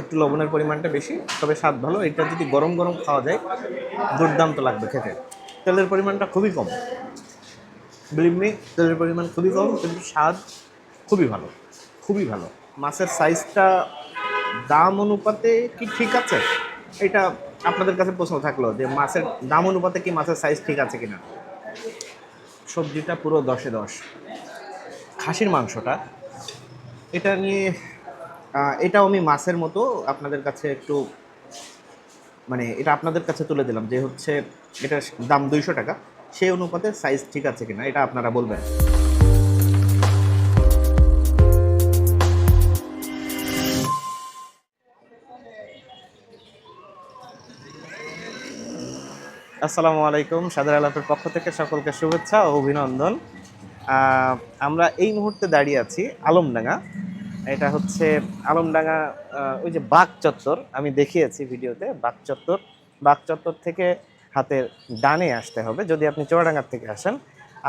একটু লবণের পরিমাণটা বেশি, তবে স্বাদ ভালো। এটা যদি গরম গরম খাওয়া যায়, দুর্দান্ত লাগবে খেতে। তেলের পরিমাণটা খুবই কম। বিলিভমি তেলের পরিমাণ খুবই কম, কিন্তু স্বাদ খুবই ভালো খুবই ভালো। মাছের সাইজটা দাম অনুপাতে কি ঠিক আছে? এটা আপনাদের কাছে প্রশ্ন থাকল যে মাছের দাম অনুপাতে কি মাছের সাইজ ঠিক আছে কিনা? সবজিটা পুরো দশে দশ। খাসির মাংসটা, এটা নিয়ে এটাও আমি মাছের মতো আপনাদের কাছে একটু মানে এটা আপনাদের কাছে তুলে দিলাম যে হচ্ছে এটার দাম দুইশো টাকা। সেই অনুপাতে সাইজ ঠিক আছে কিনা, এটা আপনারা বলবেন। আসসালামু আলাইকুম সাদার আলাপের পক্ষ থেকে সকলকে শুভেচ্ছা ও অভিনন্দন। আমরা এই মুহূর্তে দাঁড়িয়ে আছি আলমডাঙ্গা। এটা হচ্ছে আলমডাঙ্গা ওই যে বাঘ চত্বর, আমি দেখিয়েছি ভিডিওতে, বাঘ চত্বর। বাঘ চত্বর থেকে হাতের ডানে আসতে হবে, যদি আপনি চুয়াডাঙ্গার থেকে আসেন।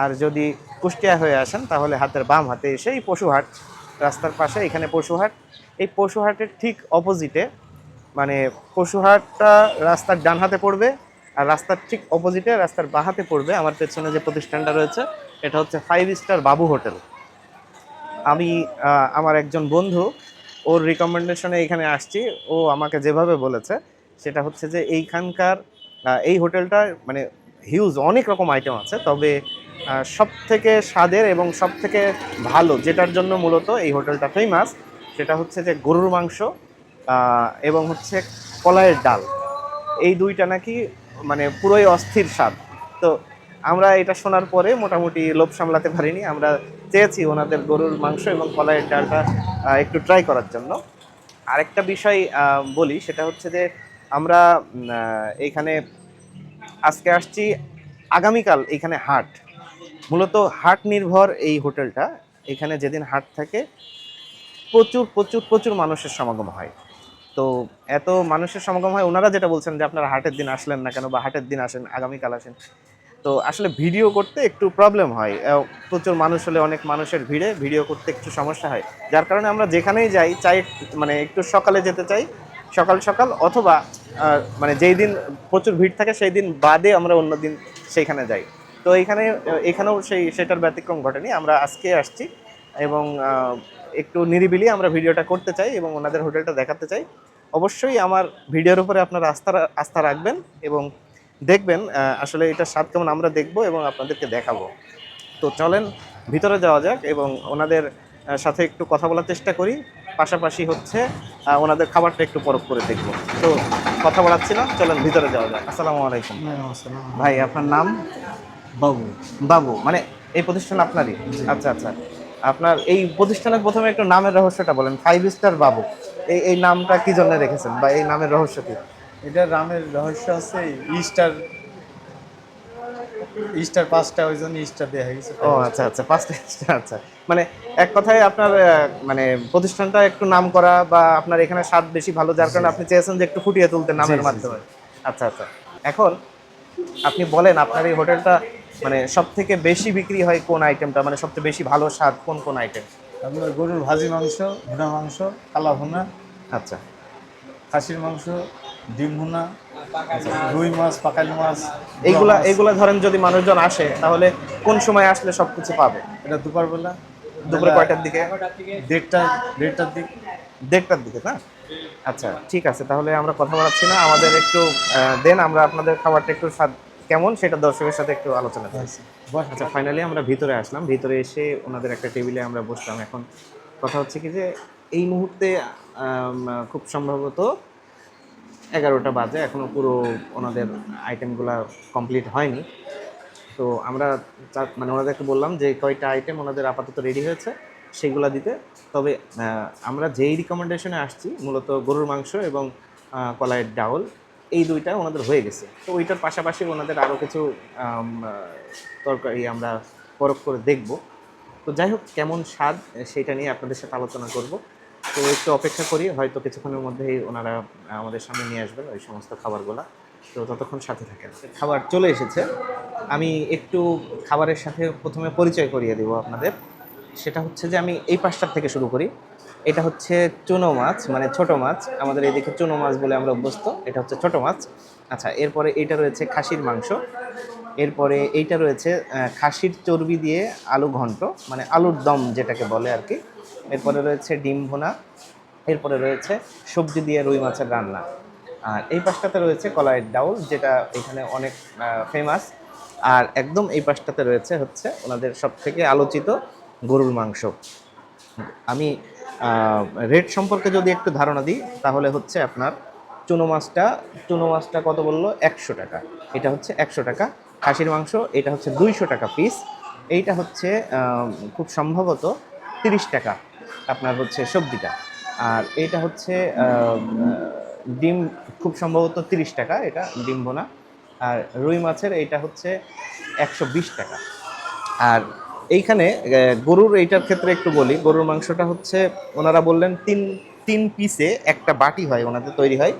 আর যদি কুষ্টিয়া হয়ে আসেন, তাহলে হাতের বাম হাতে এসে এই পশুহাট রাস্তার পাশে এখানে পশুহাট। এই পশুহাটের ঠিক অপোজিটে মানে পশুহাটটা রাস্তার ডান হাতে পড়বে, আর রাস্তার ঠিক অপোজিটে রাস্তার বাঁ হাতে পড়বে আমার পেছনে যে প্রতিষ্ঠানটা রয়েছে, এটা হচ্ছে ফাইভ স্টার বাবু হোটেল। আমি আমার একজন বন্ধু, ওর রিকমেন্ডেশনে এখানে আসছি, ও আমাকে যেভাবে বলেছে, সেটা হচ্ছে যে এইখানকার এই হোটেলটা মানে হিউজ অনেক রকম আইটেম আছে, তবে সব থেকে স্বাদের এবং সব থেকে ভালো, যেটার জন্য মূলত এই হোটেলটা ফেমাস সেটা হচ্ছে যে গরুর মাংস এবং হচ্ছে কলাইয়ের ডাল। এই দুইটা নাকি মানে পুরোই অস্থির স্বাদ। তো আমরা এটা শোনার পরে মোটামুটি লোভ সামলাতে পারিনি। আমরা চেয়েছি ওনাদের গরুর মাংস এবং কলাইয়ের ডালটা একটু ট্রাই করার জন্য। আরেকটা বিষয় বলি, সেটা হচ্ছে যে আমরা এইখানে আজকে আসছি আগামীকাল এইখানে হাট। মূলত হাট নির্ভর এই হোটেলটা। এখানে যেদিন হাট থাকে, প্রচুর প্রচুর প্রচুর মানুষের সমাগম হয়। তো এত মানুষের সমাগম হয়, ওনারা যেটা বলছেন যে আপনারা হাটের দিন আসলেন না কেন বা হাটের দিন আসেন, আগামীকাল আসেন তো আসলে ভিডিও করতে একটু প্রবলেম হয়। প্রচুর মানুষ হলে অনেক মানুষের ভিড়ে ভিডিও করতে একটু সমস্যা হয়। যার কারণে আমরা যেখানেই যাই, চাই মানে একটু সকালে যেতে চাই, সকাল সকাল অথবা মানে যেই দিন প্রচুর ভিড় থাকে সেই দিন বাদে আমরা অন্য দিন সেইখানে যাই। তো এখানে এখানেও সেই, সেটার ব্যতিক্রম ঘটেনি। আমরা আজকে আসছি এবং একটু নিরিবিলি আমরা ভিডিওটা করতে চাই এবং ওনাদের হোটেলটা দেখাতে চাই। অবশ্যই আমার ভিডিওর উপরে আপনারা আস্থা আস্থা রাখবেন এবং দেখবেন আসলে এটা স্বাদ কেমন আমরা দেখব এবং আপনাদেরকে দেখাবো। তো চলেন ভিতরে যাওয়া যাক এবং ওনাদের সাথে একটু কথা বলার চেষ্টা করি। পাশাপাশি হচ্ছে ওনাদের খাবারটা একটু পরখ করে দেখব। তো কথা বলাচ্ছি না চলেন ভিতরে যাওয়া যাক। আসসালামু আলাইকুম। ভাই আপনার নাম? বাবু। বাবু মানে এই প্রতিষ্ঠান আপনারই? আচ্ছা আচ্ছা। আপনার এই প্রতিষ্ঠানের প্রথমে একটু নামের রহস্যটা বলেন। ফাইভ স্টার বাবু এই এই নামটা কি জন্য রেখেছেন বা এই নামের রহস্য কি? এটা রামের রহস্য আছে ইস্টার ইস্টার পাঁচটা ওই জন্য ইস্টার দেওয়া হয়েছে। ও আচ্ছা আচ্ছা পাঁচটা star, আচ্ছা। মানে এক কথায় আপনার মানে প্রতিষ্ঠানটা একটু নাম করা বা আপনার এখানে স্বাদ বেশি ভালো যার কারণে আপনি চেয়েছেন যে একটু ফুটিয়ে তুলতে নামের মাধ্যমে। আচ্ছা আচ্ছা। এখন আপনি বলেন আপনার এই হোটেলটা মানে সব থেকে বেশি বিক্রি হয় কোন আইটেমটা? মানে সবচেয়ে বেশি ভালো স্বাদ কোন কোন আইটেম? আপনার গরুর ভাজি মাংস ভুনা মাংস কালা ভুনা আচ্ছা। খাসির মাংস ডিম ভুনা রুই মাছ পাকালি মাছ এইগুলা এইগুলা ধরেন যদি মানুষজন আসে তাহলে কোন সময় আসলে সবকিছু পাবে? এটা দুপুরবেলা। দুপুরে কয়টার দিকে? দেড়টা দেড়টার দিক। দেড়টার দিকে না? আচ্ছা ঠিক আছে তাহলে আমরা কথা বলাচ্ছি না। আমাদের একটু দেন আমরা আপনাদের খাবারটা একটু স্বাদ কেমন সেটা দর্শকের সাথে একটু আলোচনা করি। বস। আচ্ছা ফাইনালি আমরা ভিতরে আসলাম। ভিতরে এসে ওনাদের একটা টেবিলে আমরা বসলাম। এখন কথা হচ্ছে কি যে এই মুহূর্তে খুব সম্ভবত এগারোটা বাজে এখনও পুরো ওনাদের আইটেমগুলো কমপ্লিট হয়নি। তো আমরা মানে ওনাদেরকে বললাম যে, কয়টা আইটেম ওনাদের আপাতত রেডি হয়েছে, সেগুলো দিতে। তবে আমরা যেই রিকমেন্ডেশনে আসছি, মূলত গরুর মাংস এবং কলাইয়ের ডাউল, এই দুইটা ওনাদের হয়ে গেছে। তো ওইটার পাশাপাশি ওনাদের আরও কিছু তরকারি আমরা পরখ করে দেখব। তো যাই হোক, কেমন স্বাদ, সেটা নিয়ে আপনাদের সাথে আলোচনা করব। তো একটু অপেক্ষা করি, হয়তো কিছুক্ষণের মধ্যেই ওনারা আমাদের সামনে নিয়ে আসবেন ওই সমস্ত খাবারগুলো। তো ততক্ষণ সাথে থাকেন। খাবার চলে এসেছে। আমি একটু খাবারের সাথে প্রথমে পরিচয় করিয়ে দেবো আপনাদের। সেটা হচ্ছে যে আমি এই পাশটার থেকে শুরু করি। এটা হচ্ছে চুনো মাছ মানে ছোট মাছ। আমাদের এদিকে চুনো মাছ বলে আমরা অভ্যস্ত। এটা হচ্ছে ছোট মাছ। আচ্ছা এরপরে এইটা রয়েছে খাসির মাংস। এরপরে এইটা রয়েছে খাসির চর্বি দিয়ে আলু ঘন্ট মানে আলুর দম যেটাকে বলে আর কি। এরপরে রয়েছে ডিম ভুনা, এরপরে রয়েছে সবজি দিয়ে রুই মাছের রান্না। আর এই পাশটাতে রয়েছে কলাইয়ের ডাউল, যেটা এখানে অনেক ফেমাস আর একদম এই পাশটাতে রয়েছে হচ্ছে ওনাদের সব থেকে আলোচিত গরুর মাংস। আমি রেট সম্পর্কে যদি একটু ধারণা দিই, তাহলে হচ্ছে আপনার চুনো মাছটা চুনো মাছটা কত বলল? একশো টাকা। এটা হচ্ছে একশো টাকা। খাসির মাংস, এটা হচ্ছে দুইশো টাকা পিস এইটা হচ্ছে খুব সম্ভবত তিরিশ টাকা। আপনার হচ্ছে সবজিটা। আর এইটা হচ্ছে ডিম খুব সম্ভবত তিরিশ টাকা, এটা ডিম বোনা আর রুই মাছের এইটা হচ্ছে একশো বিশ টাকা। আর এইখানে গরুর এইটার ক্ষেত্রে একটু বলি, গরুর মাংসটা হচ্ছে ওনারা বললেন তিন তিন পিসে একটা বাটি হয়, ওনাদের তৈরি হয়,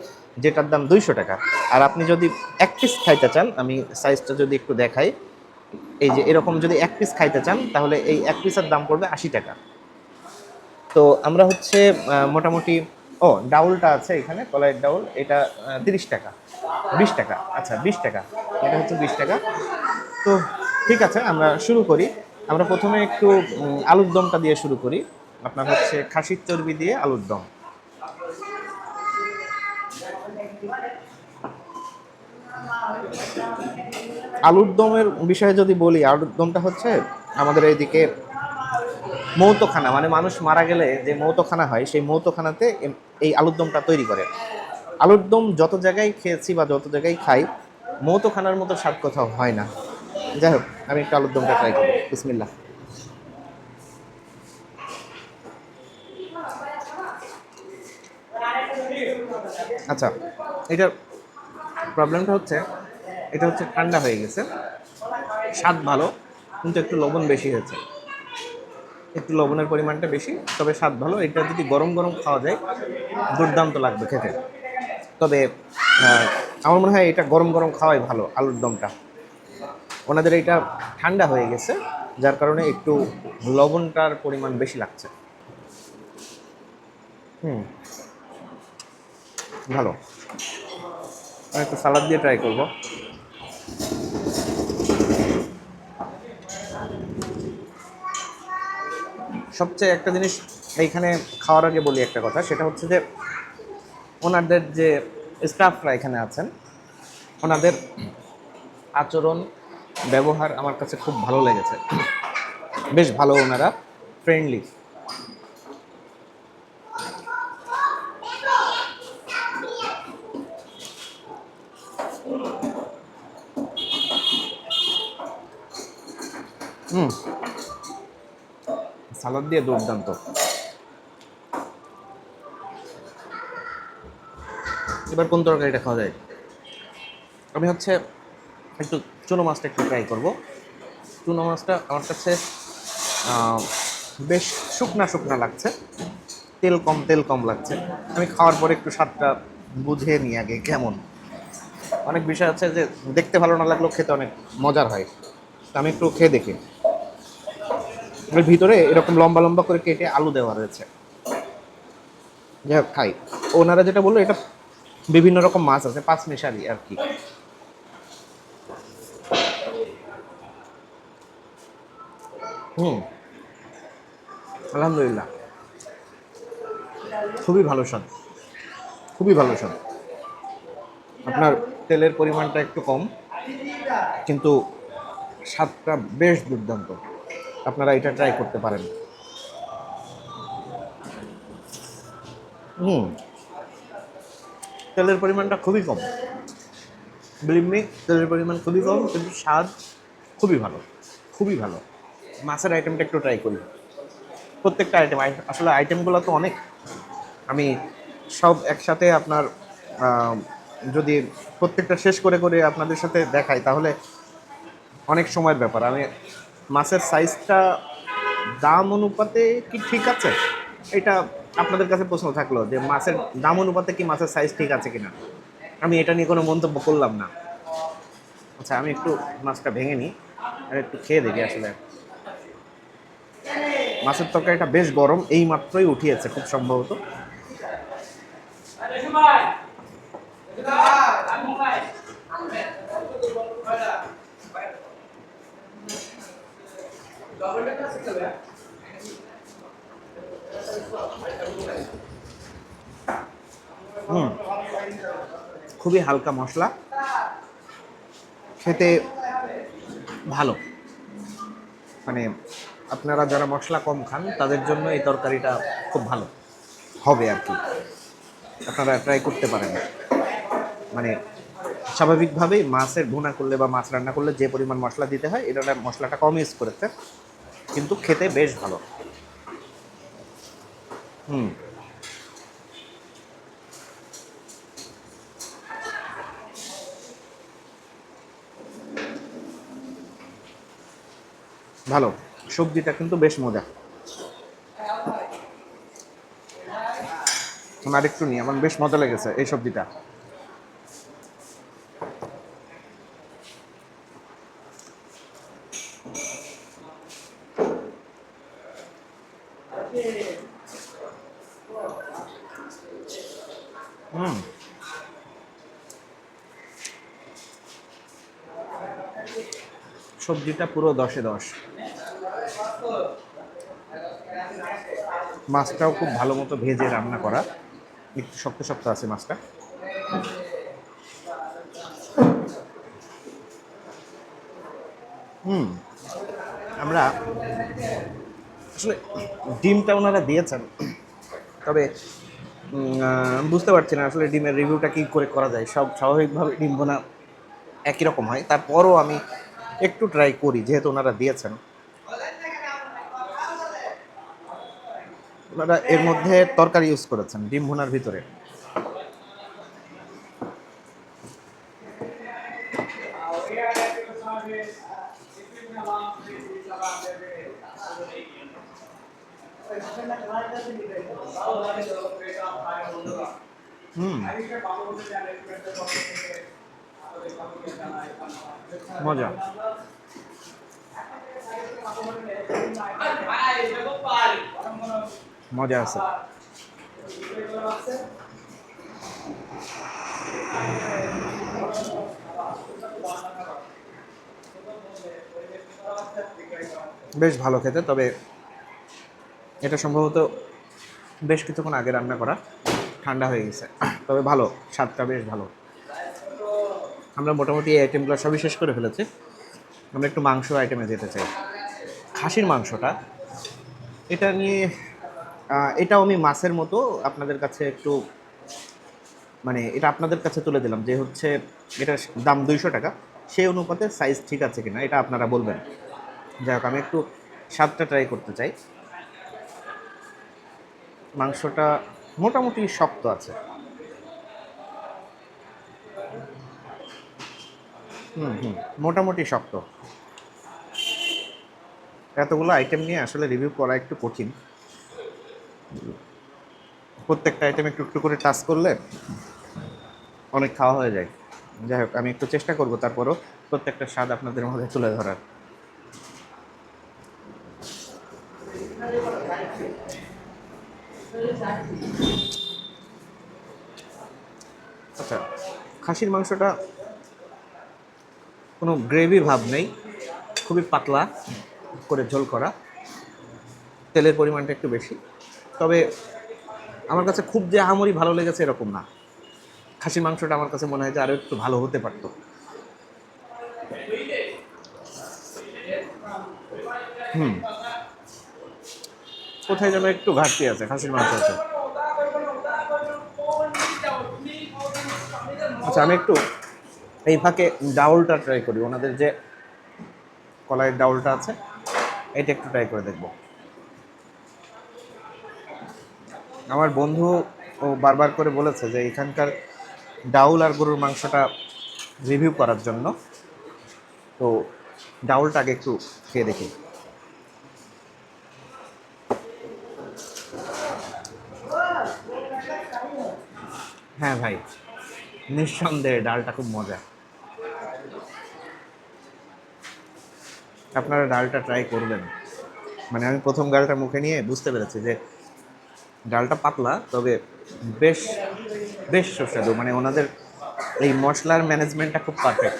যেটার দাম দুইশো টাকা। আর আপনি যদি এক পিস খাইতে চান, আমি সাইজটা যদি একটু দেখাই, এই যে এরকম যদি এক পিস খাইতে চান, তাহলে এই এক পিসের দাম পড়বে আশি টাকা। তো আমরা হচ্ছে মোটামুটি, ও, ডাউলটা আছে এখানে, কলাইয়ের ডাউল, এটা তিরিশ টাকা, বিশ টাকা আচ্ছা বিশ টাকা, এটা হচ্ছে বিশ টাকা। তো ঠিক আছে, আমরা শুরু করি। আমরা প্রথমে একটু আলুর দমটা দিয়ে শুরু করি। আপনার হচ্ছে খাসির চর্বি দিয়ে আলুর দম। আলুর দমের বিষয়ে যদি বলি, আলুর দমটা হচ্ছে আমাদের এইদিকে মৌতখানা মানে মানুষ মারা গেলে যে মৌতখানা হয়, সেই মৌতখানাতে এই আলুর দমটা তৈরি করে। আলুর দম যত জায়গায় খেয়েছি বা যত জায়গায় খাই, মৌতখানার মতো স্বাদ কোথাও হয় না। যাই হোক, আমি একটু আলুর দমটা ট্রাই করি বিসমিল্লাহ। আচ্ছা এটার প্রবলেমটা হচ্ছে, এটা হচ্ছে ঠান্ডা হয়ে গেছে। স্বাদ ভালো, কিন্তু একটু লবণ বেশি হয়েছে। একটু লবণের পরিমাণটা বেশি, তবে স্বাদ ভালো। এটা যদি গরম গরম খাওয়া যায়, দুর্দান্ত লাগবে খেতে। তবে আমার মনে হয় এটা গরম গরম খাওয়াই ভালো, আলুর দমটা। ওনাদের এটা ঠান্ডা হয়ে গেছে, যার কারণে একটু লবণটার পরিমাণ বেশি লাগছে। হুম। ভালো। আমি একটু সালাদ দিয়ে ট্রাই করব। সবচেয়ে একটা জিনিস এইখানে খাওয়ার আগে বলি একটা কথা, সেটা হচ্ছে যে ওনাদের যে স্টাফরা এখানে আছেন, ওনাদের আচরণ, ব্যবহার আমার কাছে খুব ভালো লেগেছে। বেশ ভালো ওনারা ফ্রেন্ডলি হুম। সালাদ দিয়ে দুর্দান্ত। এবার কোন তরকারিটা খাওয়া যায়? আমি হচ্ছে একটু চুনো মাছটা একটু ট্রাই করব। চুনো মাছটা আমার কাছে বেশ শুকনা শুকনা লাগছে। তেল কম তেল কম লাগছে। আমি খাওয়ার পরে একটু স্বাদটা বুঝে নিই আগে কেমন। অনেক বিষয় আছে যে দেখতে ভালো না লাগলেও খেতে অনেক মজার হয়। তো আমি একটু খেয়ে দেখি। এর ভিতরে এরকম লম্বা লম্বা করে কেটে আলু দেওয়া রয়েছে। যাই হোক খাই। ওনারা যেটা বলল, এটা বিভিন্ন রকম মাছ আছে, পাঁচ মিশালি আর কি। হুম। আলহামদুলিল্লাহ। খুবই ভালো স্বাদ। খুবই ভালো স্বাদ। আপনার তেলের পরিমাণটা একটু কম, কিন্তু স্বাদটা বেশ দুর্দান্ত। আপনারা এটা ট্রাই করতে পারেন। হুম। তেলের পরিমাণটা খুবই কম। বিলিভমি তেলের পরিমাণ খুবই কম, কিন্তু স্বাদ খুবই ভালো খুবই ভালো। মাছের আইটেমটা একটু ট্রাই করি। প্রত্যেকটা আইটেম আসলে আইটেমগুলো তো অনেক। আমি সব একসাথে আপনার যদি প্রত্যেকটা শেষ করে করে আপনাদের সাথে দেখাই, তাহলে অনেক সময়ের ব্যাপার। আমি মাছের সাইজটা দাম অনুপাতে কি ঠিক আছে? এটা আপনাদের কাছে প্রশ্ন থাকল যে মাছের দাম অনুপাতে কি মাছের সাইজ ঠিক আছে কিনা? আমি এটা নিয়ে কোনো মন্তব্য করলাম না। আচ্ছা আমি একটু মাছটা ভেঙে নিই আর একটু খেয়ে দেখি আসলে। মাছের তরকারিটা বেশ গরম, এই মাত্রই উঠিয়েছে খুব সম্ভবত। হুম। খুবই হালকা মশলা। খেতে ভালো। মানে আপনারা যারা মশলা কম খান, তাদের জন্য এই তরকারিটা খুব ভালো। হবে আর কি। আপনারা ট্রাই করতে পারেন। মানে স্বাভাবিকভাবেই মাছের ভুনা করলে বা মাছ রান্না করলে যে পরিমাণ মশলা দিতে হয় এটা মশলাটা কম ইউজ করেছে কিন্তু খেতে বেশ ভালো। হুম। ভালো। সবজিটা কিন্তু বেশ মজা। আমার একটু নিই, আমার বেশ মজা লেগেছে এই সবজিটা। সবজিটা পুরো দশে দশ। মাছটাও খুব ভালো মতো ভেজে রান্না করা। একটু শক্ত শক্ত আছে মাছটা। হুম, আমরা আসলে ডিমটা ওনারা দিয়েছেন, তবে বুঝতে পারছি না আসলে ডিমের রিভিউটা কি করে করা যায়। সব স্বাভাবিকভাবে ডিম বোনা একই রকম হয়। তারপরও আমি একটু ট্রাই করি, যেহেতু ওনারা দিয়েছেন। ওনারা এর মধ্যে তরকারি ইউজ করেছেন, ডিম ভুনার ভিতরে। হুম। মজা। মজা আছে। বেশ ভালো খেতে, তবে এটা সম্ভবত বেশ কিছুক্ষণ আগে রান্না করা। ঠান্ডা হয়ে গেছে। তবে ভালো, স্বাদটা বেশ ভালো। আমরা মোটামুটি এই আইটেমগুলো সবই শেষ করে ফেলেছি। আমরা একটু মাংস আইটেমে যেতে চাই। খাসির মাংসটা, এটা নিয়ে এটাও আমি মাছের মতো আপনাদের কাছে একটু মানে এটা আপনাদের কাছে তুলে দিলাম যে হচ্ছে এটা দাম দুইশো টাকা। সেই অনুপাতে সাইজ ঠিক আছে কিনা এটা আপনারা বলবেন। যাই হোক, আমি একটু স্বাদটা ট্রাই করতে চাই। মাংসটা মোটামুটি শক্ত আছে। হুম হুম। মোটামুটি শক্ত। এতগুলো আইটেম নিয়ে আসলে রিভিউ করা একটু কঠিন। প্রত্যেকটা আইটেম একটু একটু করে টাচ করলে অনেক খাওয়া হয়ে যায়। যাই হোক, আমি একটু চেষ্টা করব তারপরও প্রত্যেকটা স্বাদ আপনাদের মধ্যে তুলে ধরার। আচ্ছা খাসির মাংসটা কোনো গ্রেভি ভাব নেই, খুবই পাতলা করে ঝোল করা। তেলের পরিমাণটা একটু বেশি। তবে আমার কাছে খুব যে আহামরি ভালো লেগেছে এরকম না। খাসির মাংসটা আমার কাছে মনে হয় যে আরও একটু ভালো হতে পারতো। হুম। কোথায় যেন একটু ঘাটতি আছে, খাসির মাংস আছে। আচ্ছা আমি একটু এই ফাঁকে ডাউলটা ট্রাই করি। ওনাদের যে কলাইয়ের ডাউলটা আছে এটা একটু ট্রাই করে দেখব। আমার বন্ধু ও বারবার করে বলেছে যে এখানকার ডাউল আর গরুর মাংসটা রিভিউ করার জন্য। তো ডাউলটা আগে একটু খেয়ে দেখি। হ্যাঁ ভাই। নিঃসন্দেহে ডালটা খুব মজা। আপনারা ডালটা ট্রাই করবেন। মানে আমি প্রথম ডালটা মুখে নিয়ে বুঝতে পেরেছি যে ডালটা পাতলা, তবে বেশ বেশ সুস্বাদু। মানে ওনাদের এই মশলার ম্যানেজমেন্টটা খুব পারফেক্ট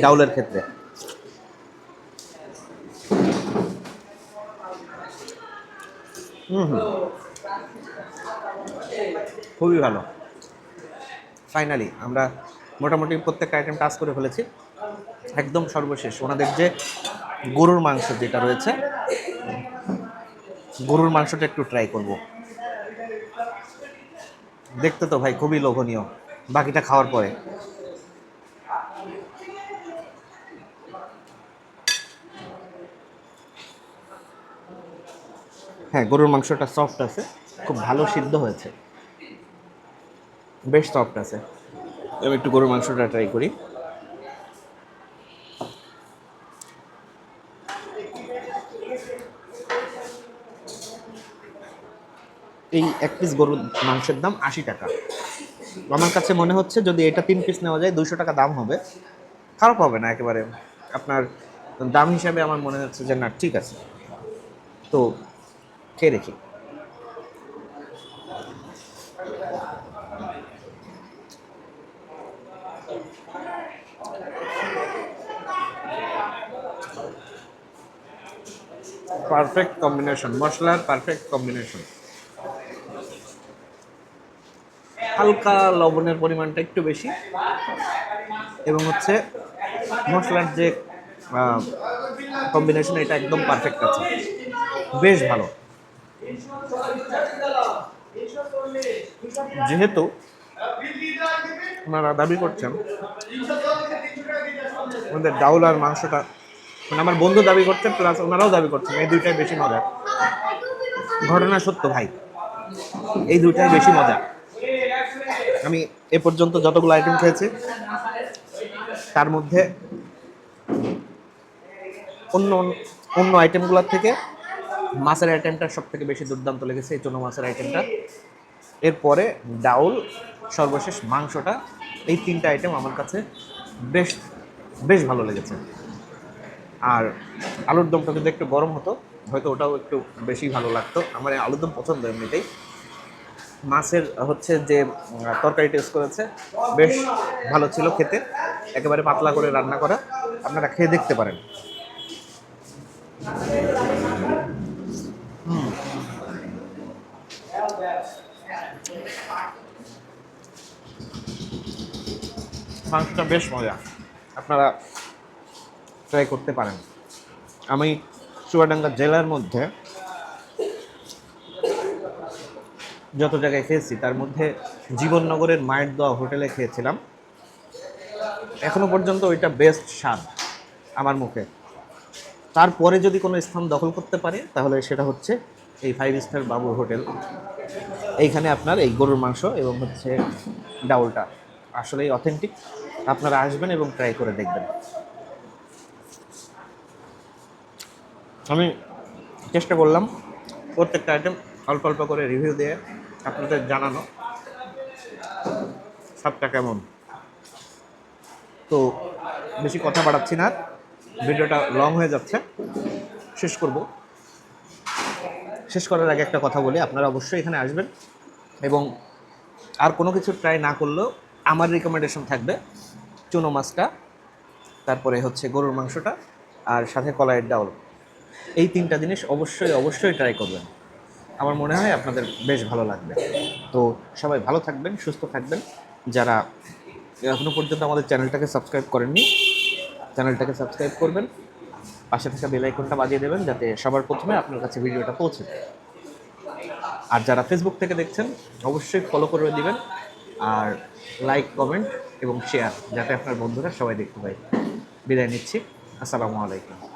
ডাউলের ক্ষেত্রে। হুম হুম। খুবই ভালো। ফাইনালি আমরা মোটামুটি প্রত্যেকটা আইটেম টাচ করে ফেলেছি। একদম সর্বশেষ, ওনাদের যে গরুর মাংস যেটা রয়েছে, গরুর মাংসটা একটু ট্রাই করব। দেখতে তো ভাই খুবই লোভনীয়, বাকিটা খাওয়ার পরে। হ্যাঁ গরুর মাংসটা সফট আছে, খুব ভালো সিদ্ধ হয়েছে। বেশ সফট আছে। আমি একটু গরুর মাংসটা ট্রাই করি। এই এক পিস গরুর মাংসের দাম আশি টাকা। আমার কাছে মনে হচ্ছে যদি এটা তিন পিস নেওয়া যায় দুশো টাকা দাম হবে। খারাপ হবে না একেবারে। আপনার দাম হিসাবে আমার মনে হচ্ছে যে না, ঠিক আছে। তো খেয়ে দেখি। পারফেক্ট কম্বিনেশন মশলার পারফেক্ট কম্বিনেশন হালকা লবণের পরিমাণটা একটু বেশি। এবং হচ্ছে মশলার যে কম্বিনেশন এটা একদম পারফেক্ট আছে। বেশ ভালো। যেহেতু ওনারা দাবি করছেন, আমাদের ডাউল আর মাংসটা মানে আমার বন্ধু দাবি করছে প্লাস ওনারাও দাবি করছেন, এই দুইটাই বেশি মজা ঘটনা সত্য ভাই, এই দুইটাই বেশি মজা আমি এ পর্যন্ত যতগুলো আইটেম খেয়েছি, তার মধ্যে অন্য অন্য আইটেমগুলোর থেকে মাছের আইটেমটা সব থেকে বেশি দুর্দান্ত লেগেছে, এই চুনো মাছের আইটেমটা এরপরে ডাউল, সর্বশেষ মাংসটা, এই তিনটা আইটেম আমার কাছে বেশ বেশ ভালো লেগেছে। আর আলুর দমটা যদি একটু গরম হতো, হয়তো ওটাও একটু বেশি ভালো লাগতো। আমার আলুর দম পছন্দ এমনিতেই। মাছের হচ্ছে যে তরকারি টেস্ট করেছে, বেশ ভালো ছিল খেতে। একেবারে পাতলা করে রান্না করা। আপনারা খেয়ে দেখতে পারেন। মাংসটা বেশ মজা। আপনারা ট্রাই করতে পারেন। আমি চুয়াডাঙ্গা জেলার মধ্যে যত জায়গায় খেয়েছি, তার মধ্যে জীবননগরের মায়ের দোয়া হোটেলে খেয়েছিলাম। এখনও পর্যন্ত ওইটা বেস্ট স্বাদ আমার মুখে। তারপরে যদি কোনো স্থান দখল করতে পারে, তাহলে সেটা হচ্ছে এই ফাইভ স্টার বাবু হোটেল। এইখানে আপনার এই গরুর মাংস এবং হচ্ছে ডাউলটা। আসলেই অথেন্টিক আপনারা আসবেন এবং ট্রাই করে দেখবেন। আমি চেষ্টা করলাম প্রত্যেকটা আইটেম অল্প অল্প করে রিভিউ দিয়ে আপনাদের জানানো। সবটা কেমন? তো বেশি কথা বাড়াচ্ছি না। ভিডিওটা লং হয়ে যাচ্ছে। শেষ করব। শেষ করার আগে একটা কথা বলি, আপনারা অবশ্যই এখানে আসবেন এবং আর কোনো কিছু ট্রাই না করলেও আমার রিকমেন্ডেশন থাকবে চুনো মাছটা, তারপরে হচ্ছে গরুর মাংসটা, আর সাথে কলাইয়ের ডাউল এই তিনটা জিনিস অবশ্যই অবশ্যই ট্রাই করবেন। আমার মনে হয় আপনাদের বেশ ভালো লাগবে। তো সবাই ভালো থাকবেন, সুস্থ থাকবেন। যারা এখনও পর্যন্ত আমাদের চ্যানেলটাকে সাবস্ক্রাইব করেননি, চ্যানেলটাকে সাবস্ক্রাইব করবেন। পাশে থাকা বেল আইকনটা বাজিয়ে দেবেন, যাতে সবার প্রথমে আপনার কাছে ভিডিওটা পৌঁছে যায়। আর যারা ফেসবুক থেকে দেখছেন, অবশ্যই ফলো করে দিবেন। আর লাইক কমেন্ট এবং শেয়ার যাতে আপনার বন্ধুরা সবাই দেখতে পায়। বিদায় নিচ্ছি। আসসালামু আলাইকুম।